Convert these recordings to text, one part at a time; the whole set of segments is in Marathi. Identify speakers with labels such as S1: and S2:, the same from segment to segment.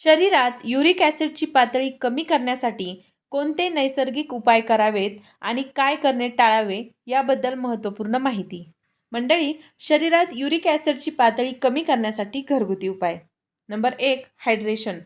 S1: शरीरात युरिक ॲसिडची पातळी कमी करण्यासाठी कोणते नैसर्गिक उपाय करावेत आणि काय करणे टाळावे याबद्दल महत्त्वपूर्ण माहिती. मंडळी शरीरात युरिक ॲसिडची पातळी कमी करण्यासाठी घरगुती उपाय. नंबर एक हायड्रेशन.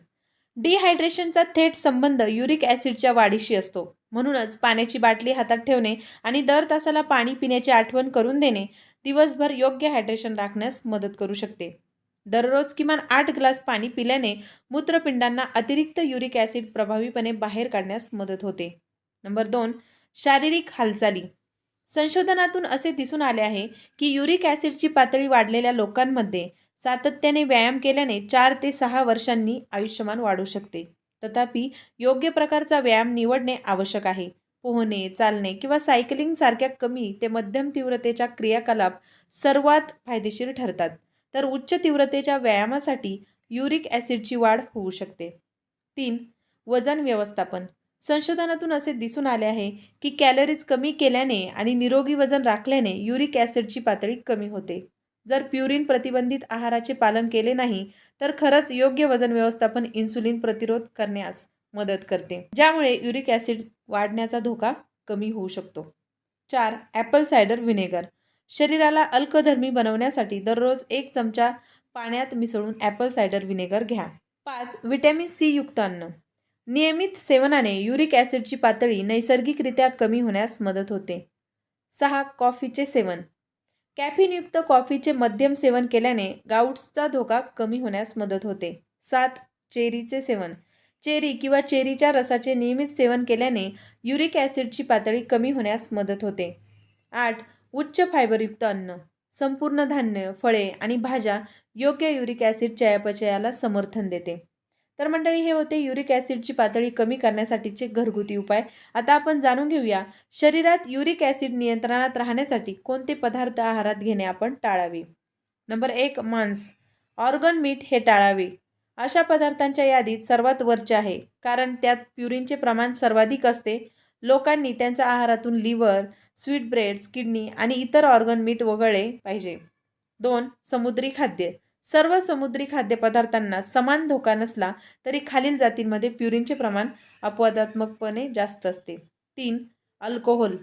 S1: डिहायड्रेशनचा थेट संबंध युरिक ॲसिडच्या वाढीशी असतो. म्हणूनच पाण्याची बाटली हातात ठेवणे आणि दर तासाला पाणी पिण्याची आठवण करून देणे दिवसभर योग्य हायड्रेशन राखण्यास मदत करू शकते. दररोज किमान आठ ग्लास पाणी पिल्याने मूत्रपिंडांना अतिरिक्त युरिक ॲसिड प्रभावीपणे बाहेर काढण्यास मदत होते. नंबर दोन शारीरिक हालचाली. संशोधनातून असे दिसून आले आहे की युरिक ॲसिडची पातळी वाढलेल्या लोकांमध्ये सातत्याने व्यायाम केल्याने चार ते सहा वर्षांनी आयुष्यमान वाढू शकते. तथापि योग्य प्रकारचा व्यायाम निवडणे आवश्यक आहे. पोहणे चालणे किंवा सायकलिंगसारख्या कमी ते मध्यम तीव्रतेच्या क्रियाकलाप सर्वात फायदेशीर ठरतात. तर उच्च तीव्रतेच्या व्यायामासाठी युरिक ॲसिडची वाढ होऊ शकते. तीन वजन व्यवस्थापन. संशोधनातून असे दिसून आले आहे की कॅलरीज कमी केल्याने आणि निरोगी वजन राखल्याने युरिक ॲसिडची पातळी कमी होते. जर प्युरिन प्रतिबंधित आहाराचे पालन केले नाही तर खरंच योग्य वजन व्यवस्थापन इन्सुलिन प्रतिरोध करण्यास मदत करते. ज्यामुळे युरिक ॲसिड वाढण्याचा धोका कमी होऊ शकतो. चार ॲपल सायडर व्हिनेगर. शरीराला अल्कधर्मी बनवण्यासाठी दररोज एक चमचा पाण्यात मिसळून ॲपल सायडर व्हिनेगर घ्या. पाच व्हिटॅमिन सी युक्त अन्न. नियमित सेवनाने युरिक ॲसिडची पातळी नैसर्गिकरित्या कमी होण्यास मदत होते. सहा कॉफीचे सेवन. कॅफिनयुक्त कॉफीचे मध्यम सेवन केल्याने गाऊट्सचा धोका कमी होण्यास मदत होते. सात चेरीचे सेवन. चेरी किंवा चेरीच्या रसाचे नियमित सेवन केल्याने युरिक ॲसिडची पातळी कमी होण्यास मदत होते. आठ उच्च फायबरयुक्त अन्न संपूर्ण धान्य फळे आणि भाज्या योग्य युरिक ॲसिड चयापचयाला समर्थन देते. तर मंडळी हे होते युरिक ॲसिडची पातळी कमी करण्यासाठीचे घरगुती उपाय. आता आपण जाणून घेऊया शरीरात युरिक ॲसिड नियंत्रणात राहण्यासाठी कोणते पदार्थ आहारात घेणे आपण टाळावे? नंबर एक मांस. ऑर्गन मीठ हे टाळावे. अशा पदार्थांच्या यादीत सर्वात वरचे आहे कारण त्यात प्युरिनचे प्रमाण सर्वाधिक असते. लोकांनी त्यांच्या आहारातून लिव्हर स्वीट ब्रेड्स किडनी आणि इतर ऑर्गन मीठ वगळले पाहिजे. दोन समुद्री खाद्य. सर्व समुद्री खाद्यपदार्थांना समान धोका नसला तरी खालील जातींमध्ये प्युरिनचे प्रमाण अपवादात्मकपणे जास्त असते. तीन अल्कोहोल.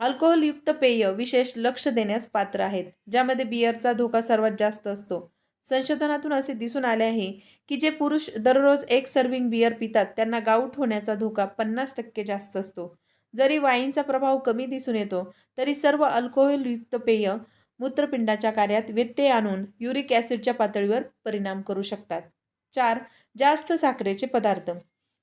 S1: अल्कोहोलयुक्त पेय विशेष लक्ष देण्यास पात्र आहेत ज्यामध्ये बियरचा धोका सर्वात जास्त असतो. संशोधनातून असे दिसून आले आहे की जे पुरुष दररोज एक सर्विंग बियर पितात त्यांना गाऊट होण्याचा धोका पन्नास टक्के जास्त असतो. जरी वाईनचा प्रभाव कमी दिसून येतो तरी सर्व अल्कोहोलयुक्त पेय मूत्रपिंडाच्या कार्यात व्यत्यय आणून युरिक ॲसिडच्या पातळीवर परिणाम करू शकतात. चार जास्त साखरेचे पदार्थ.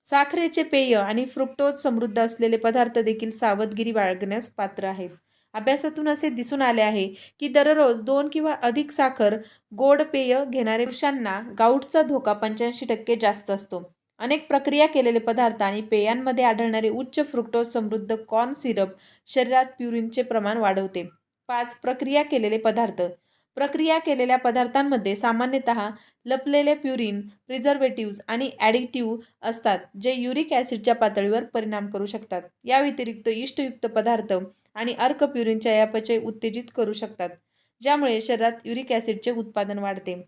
S1: साखरेचे पेय आणि फ्रुक्टोज समृद्ध असलेले पदार्थ देखील सावधगिरी बाळगण्यास पात्र आहेत. अभ्यासातून असे दिसून आले आहे की दररोज दोन किंवा अधिक साखर गोड पेय घेणाऱ्या पुरुषांना गाऊटचा धोका पंच्याऐंशी टक्के जास्त असतो. अनेक प्रक्रिया केलेले पदार्थ आणि पेयांमध्ये आढळणारे उच्च फ्रुक्टोज समृद्ध कॉर्न सिरप शरीरात प्युरिनचे प्रमाण वाढवते. पाच प्रक्रिया केलेले पदार्थ. प्रक्रिया केलेल्या पदार्थांमध्ये सामान्यतः लपलेले प्युरिन प्रिझर्वेटिव्ज आणि ॲडिटिव्ह असतात जे युरिक ॲसिडच्या पातळीवर परिणाम करू शकतात. या व्यतिरिक्त इष्टयुक्त पदार्थ आणि अर्क प्युरिनच्या यापचय उत्तेजित करू शकतात ज्यामुळे शरीरात युरिक ॲसिडचे उत्पादन वाढते.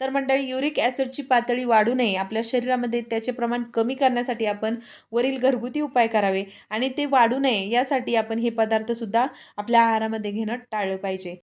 S1: तर मंडळी युरिक ॲसिडची पातळी वाढू नये आपल्या शरीरामध्ये त्याचे प्रमाण कमी करण्यासाठी आपण वरील घरगुती उपाय करावे आणि ते वाढू नये यासाठी आपण हे पदार्थसुद्धा आपल्या आहारामध्ये घेणं टाळलं पाहिजे.